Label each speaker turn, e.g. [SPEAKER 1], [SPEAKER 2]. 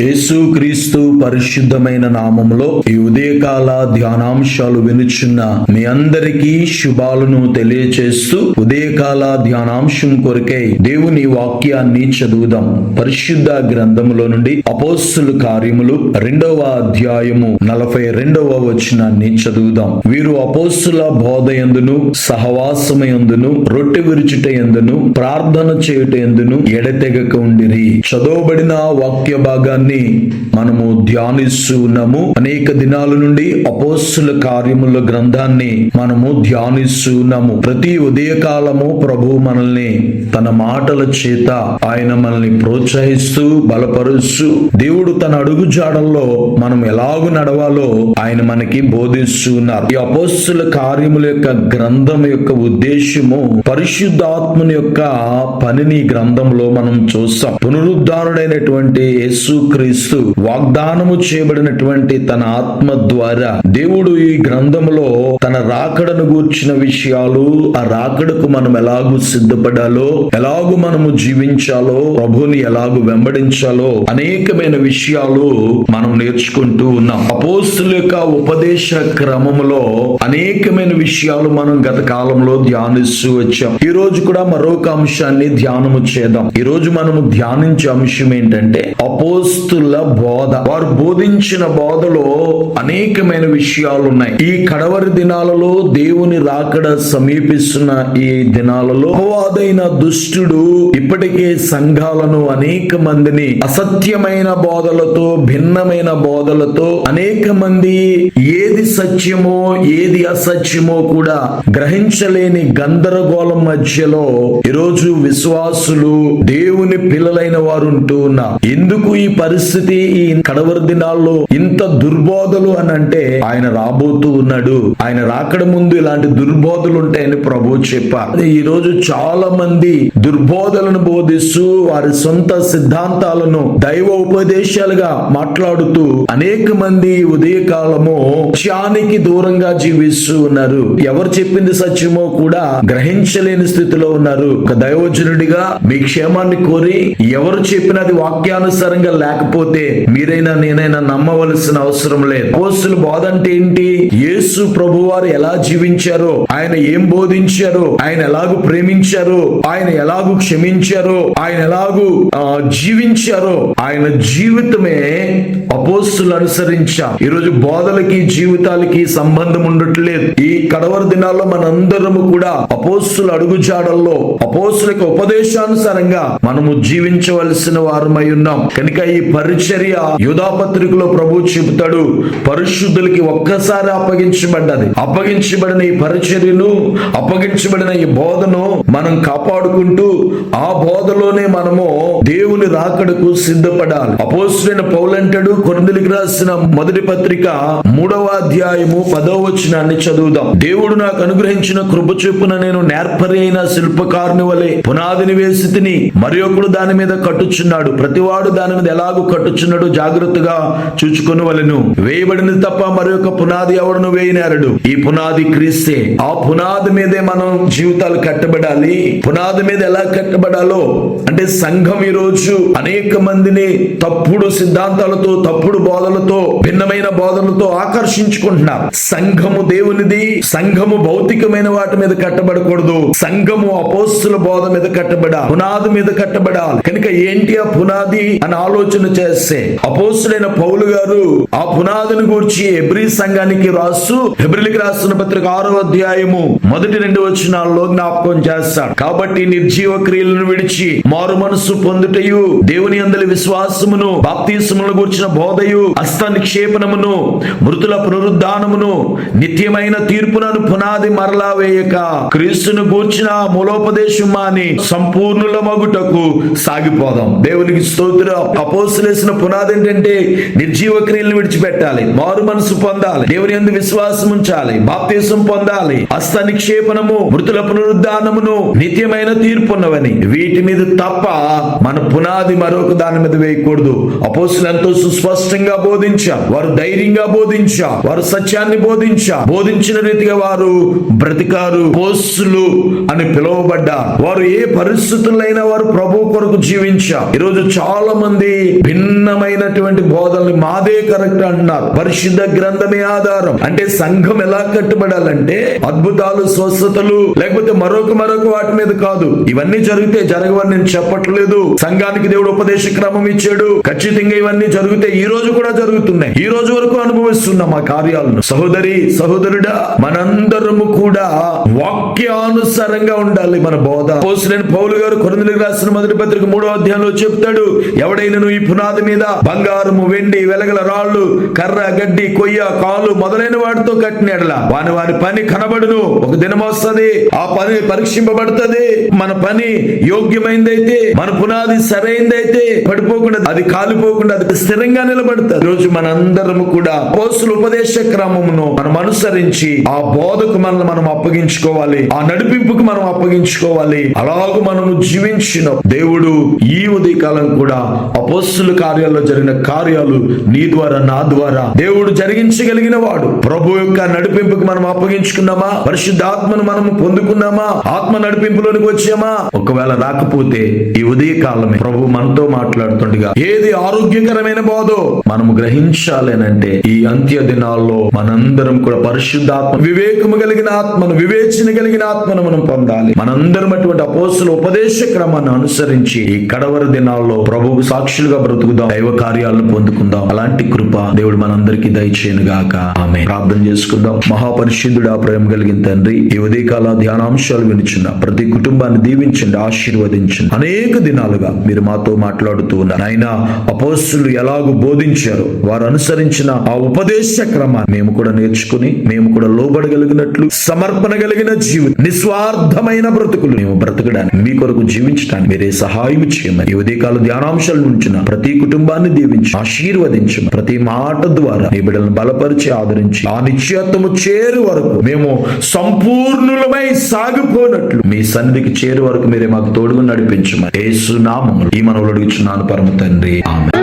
[SPEAKER 1] యేసుక్రీస్తు పరిశుద్ధమైన నామములో ఈ ఉదయకాల ధ్యానాంశాలు వినుచున్న మీ అందరికీ శుభాలను తెలియచేస్తూ ఉదయకాల ధ్యానాంశం కొరకై దేవుని వాక్యాన్ని చదువుదాం. పరిశుద్ధ గ్రంథములో నుండి అపోస్తుల కార్యములు రెండవ అధ్యాయము నలభై రెండవ వచనాన్ని చదువుదాం. వీరు అపోస్తుల బోధ ఎందును సహవాసమయందును రొట్టె విరుచుట ఎందును ప్రార్థన చేయుట ఎందును ఎడతెగక ఉండిరి. చదవబడిన వాక్య భాగాన్ని మనము ధ్యానిస్తున్నాము. అనేక దినాల నుండి అపోస్తుల కార్యముల గ్రంథాన్ని మనము ధ్యానిస్తున్నాము. ప్రతి ఉదయకాలము ప్రభు మనల్ని తన మాటల చేత ఆయన మనల్ని ప్రోత్సహిస్తూ బలపరుస్తూ దేవుడు తన అడుగు జాడల్లో మనం ఎలాగు నడవాలో ఆయన మనకి బోధిస్తున్నారు. ఈ అపోస్తుల కార్యముల యొక్క గ్రంథం యొక్క ఉద్దేశము పరిశుద్ధాత్మని యొక్క పనిని గ్రంథంలో మనం చూస్తాం. పునరుద్ధారుడైనటువంటి యేసు క్రీస్తు వాగ్దానము చేయబడినటువంటి తన ఆత్మ ద్వారా దేవుడు ఈ గ్రంథములో తన రాకడను గూర్చిన విషయాలు ఆ రాకడకు మనం ఎలాగూ సిద్ధపడాలో ఎలాగూ మనము జీవించాలో ప్రభుని ఎలాగూ వెంబడించాలో అనేకమైన విషయాలు మనం నేర్చుకుంటూ ఉన్నాం. అపోస్తుల యొక్క ఉపదేశ క్రమములో అనేకమైన విషయాలు మనం గత కాలంలో ధ్యానిస్తూ వచ్చాం. ఈ రోజు కూడా మరొక అంశాన్ని ధ్యానము చేద్దాం. ఈ రోజు మనము ధ్యానించే అంశం ఏంటంటే అపోస్ అపోస్తుల బోధ. వారు బోధించిన బోధలో అనేకమైన విషయాలు ఉన్నాయి ఈ కడవరి దినాలలో దేవుని రాకడ సమీపిస్తున్న ఈ దినాలలో అపవాదైన దుష్టుడు ఇప్పటికే సంఘాలను అనేక మందిని అసత్యమైన బోధలతో భిన్నమైన బోధలతో అనేక మంది ఏది సత్యమో ఏది అసత్యమో కూడా గ్రహించలేని గందరగోళం మధ్యలో ఈరోజు విశ్వాసులు దేవుని పిల్లలైన వారు ఉంటూ ఉన్నారు. ఎందుకు ఈ పరి పరిస్థితి ఈ కడవరి దినాల్లో ఇంత దుర్బోధలు అని అంటే ఆయన రాబోతూ ఉన్నాడు. ఆయన రాకడ ముందు ఇలాంటి దుర్బోధలు ఉంటాయని ప్రభు చెప్పారు. ఈ రోజు చాలా మంది దుర్బోధలను బోధిస్తూ వారి సొంత సిద్ధాంతాలను దైవ ఉపదేశాలుగా మాట్లాడుతూ అనేక మంది ఉదయ కాలము సత్యానికి దూరంగా జీవిస్తూ ఉన్నారు. ఎవరు చెప్పింది సత్యమో కూడా గ్రహించలేని స్థితిలో ఉన్నారు. ఒక దైవజనుడిగా మీ క్షేమాన్ని కోరి ఎవరు చెప్పినది వాక్యానుసారంగా లేకపోతే మీరైనా నేనైనా నమ్మవలసిన అవసరం లేదు. అపోస్తుల బోధ అంటే ఏంటి? యేసు ప్రభు వారు ఎలా జీవించారో ఆయన ఏం బోధించారో ఆయన ఎలాగూ ప్రేమించారో ఆయన ఎలాగూ క్షమించారో ఆయన ఎలాగూ జీవించారో ఆయన జీవితమే అపోస్తులు అనుసరించారు. ఈరోజు బోధలకి జీవితాలకి సంబంధం ఉండట్లేదు. ఈ కడవరి దినాల్లో మనందరము కూడా అపోస్తుల అడుగుజాడల్లో అపోస్తుల ఉపదేశానుసారంగా మనము జీవించవలసిన వారమై ఉన్నాం. కనుక ఈ పరిచర్య యుధాపత్రికలో ప్రభు చెబుతాడు పరిశుద్ధులకి ఒక్కసారి అప్పగించబడ్డది. అప్పగించబడిన ఈ పరిచర్యను అప్పగించబడిన ఈ బోధను మనం కాపాడుకుంటూ ఆ బోధలోనే మనము దేవుని రాకడకు సిద్ధపడాలి. అపోసిన పౌలంటాడు కొరిందులకు రాసిన మొదటి పత్రిక మూడవ అధ్యాయము పదవ వచనాన్ని చదువుదాం. దేవుడు నాకు అనుగ్రహించిన కృప చొప్పున నేను నేర్పరి అయిన శిల్పకారుని వలె పునాదిని వేసి తిని మరి ఒకడు దాని మీద కట్టుచున్నాడు. ప్రతివాడు దాని మీద ఎలా ఎలాగూ కట్టుచున్నాడు జాగ్రత్తగా చూచుకొని వలెను వేయబడినది తప్ప మరి పునాది ఎవడను వేయనేరడు? ఈ పునాది క్రీస్తే. ఆ పునాది మీదే మనం జీవితాలు కట్టబడాలి. పునాది మీద ఎలా కట్టబడాలో? అంటే సంఘం ఈ రోజు అనేక మందిని తప్పుడు సిద్ధాంతాలతో తప్పుడు బోధలతో భిన్నమైన బోధనలతో ఆకర్షించుకుంటున్నారు. సంఘము దేవునిది సంఘము భౌతికమైన వాటి మీద కట్టబడకూడదు. సంఘము అపోస్తుల బోధ మీద కట్టబడాలి. పునాది మీద కట్టబడాలి. కనుక ఏంటి ఆ పునాది? అని ఆలోచన చేస్తే. అపోసుడైన పౌలు గారు ఆ పునాదుని గూర్చి ఎబ్రి సంఘానికి రాస్తూ ఎబ్రిలికి రాస్తున్న పత్రిక ఆరో అధ్యాయము మొదటి రెండు వచనాల్లో జ్ఞాపకం చేస్తాడు. కాబట్టి నిర్జీవ క్రియలను విడిచి మారు మనస్సు పొందుటయు దేవుని అందలి విశ్వాసమును బాప్తీసములను గూర్చిన బోధయు హస్త నిక్షేపణమును మృతుల పునరుద్ధానమును నిత్యమైన తీర్పునను పునాది మరలా వేయక క్రీస్తును గూర్చిన మూలోపదేశం మాని సంపూర్ణుల మగుటకు సాగిపోదాం. దేవునికి స్తోత్ర. అపోస్ అపోసులేసిన పునాది ఏంటంటే నిర్జీవ క్రియలను విడిచిపెట్టాలి మారు మనసు పొందాలి దేవుని ఎందు విశ్వాసం ఉంచాలి బాప్తీసం పొందాలి హస్త నిక్షేపణము మృతుల పునరుద్ధానమును నిత్యమైన తీర్పున్నవని. వీటి మీద తప్ప మన పునాది మరొక దాని మీద వేయకూడదు. అపోసులు ఎంతో సుస్పష్టంగా బోధించా వారు ధైర్యంగా బోధించా వారు సత్యాన్ని బోధించా. బోధించిన రీతిగా వారు బ్రతికారు పోస్సులు అని పిలువబడ్డారు. వారు ఏ పరిస్థితులైనా వారు ప్రభు కొరకు జీవించా. ఈరోజు చాలా మంది భిన్నమైనటువంటి బోధనలు మాదే కరెక్ట్ అంటున్నారు. పరిశుద్ధ గ్రంథమే ఆధారం. అంటే సంఘం ఎలా కట్టుబడాలంటే అద్భుతాలు స్వస్థతలు లేకపోతే మరొక మరొక వాటి మీద కాదు. ఇవన్నీ జరిగితే జరగవని నేను చెప్పట్లేదు. సంఘానికి దేవుడు ఉపదేశ క్రమం ఇచ్చాడు. ఖచ్చితంగా ఇవన్నీ జరిగితే ఈ రోజు కూడా జరుగుతున్నాయి. ఈ రోజు వరకు అనుభవిస్తున్నాం ఆ కార్యాలను. సహోదరి సహోదరుడా మనందరము కూడా వాక్యానుసారంగా ఉండాలి మన బోధ. పోసిన పౌలు గారు కొరింథీయులకు రాసిన మొదటి పత్రిక మూడో అధ్యాయంలో చెప్తాడు ఎవడైనా ఈ పునాది మీద బంగారము వెండి వెలగల రాళ్ళు కర్ర గడ్డి కొయ్య కాలు మొదలైన వాటితో కట్టినట్లా వాని వారి పని కనబడును. ఒక దినం వస్తుంది ఆ పని పరీక్షింపబడుతుంది. మన పని యోగ్యమైందైతే మన పునాది సరైందైతే పడిపోకుండా అది కాలిపోకుండా అది స్థిరంగా నిలబడుతుంది. రోజు మనందరం కూడా కోసులు ఉపదేశ క్రమమును మనం అనుసరించి ఆ బోధకు మనల్ని మనం అప్పగించుకోవాలి. ఆ నడిపింపుకు మనం అప్పగించుకోవాలి. అలాగూ మనము జీవించిన దేవుడు ఈ ఉదయకాలం కూడా అపోస్తుల కార్యాల్లో జరిగిన కార్యాలు నీ ద్వారా నా ద్వారా. దేవుడు జరిగించగలిగిన వాడు. ప్రభు యొక్క నడిపింపుకు మనం అప్పగించుకున్నామా? పరిశుద్ధాత్మను మనం పొందుకున్నామా? ఆత్మ నడిపింపులోనికి వచ్చామా? ఒకవేళ రాకపోతే ఈ ఉదయ కాలమే ప్రభు మనతో మాట్లాడుతుండగా ఏది ఆరోగ్యకరమైన బోధో మనము గ్రహించాలేనంటే ఈ అంత్య దినాల్లో మనందరం కూడా పరిశుద్ధాత్మ వివేకము కలిగిన ఆత్మను వివేచన కలిగిన ఆత్మను మనం పొందాలి. మనందరం అటువంటి అపోసుల ఉపదేశ క్రమాన్ని అనుసరించి ఈ కడవరి దినాల్లో ప్రభువు సాక్షులుగా బ్రతుకుదాం దైవ కార్యాలను పొందుకుందాం. అలాంటి కృప దేవుడు మనందరికీ దయచేయను గాక ఆమె ప్రార్థన చేసుకుందాం. మహాపరిశుద్ధుడు ఆ ప్రేమ కలిగిన తండ్రి ఈ ఉదయకాల ధ్యానాంశాలు వినిచున్న ప్రతి కుటుంబాన్ని దీవించండి ఆశీర్వదించండి. అనేక దినాలుగా మీరు మాతో మాట్లాడుతూ ఉన్నారు. ఆయన అపోస్తులు ఎలాగూ బోధించారు వారు అనుసరించిన ఆ ఉపదేశ క్రమాన్ని మేము కూడా నేర్చుకుని మేము కూడా లోబడగలిగినట్లు సమర్పణ కలిగిన జీవితం నిస్వార్థమైన బ్రతుకులు మేము బ్రతకడానికి మీ కొరకు జీవించడానికి మీరే సహాయం చేయమని ఈ ఉదయకాల ధ్యానాంశాలు నుంచిన ప్రతి కుటుంబాన్ని దీవించి ఆశీర్వదించు. ప్రతి మాట ద్వారా నీ బిడ్డలను బలపరిచి ఆదరించి ఆ నిశ్చయత్వము చేరు వరకు మేము సంపూర్ణులమై సాగిపోనట్లు మీ సన్నిధికి చేరు వరకు మీరే మాకు తోడుగా నడిపించమని. యేసు నామములో ఈ మనవులు అడుగుచున్నాను పరమ తండ్రి. ఆమె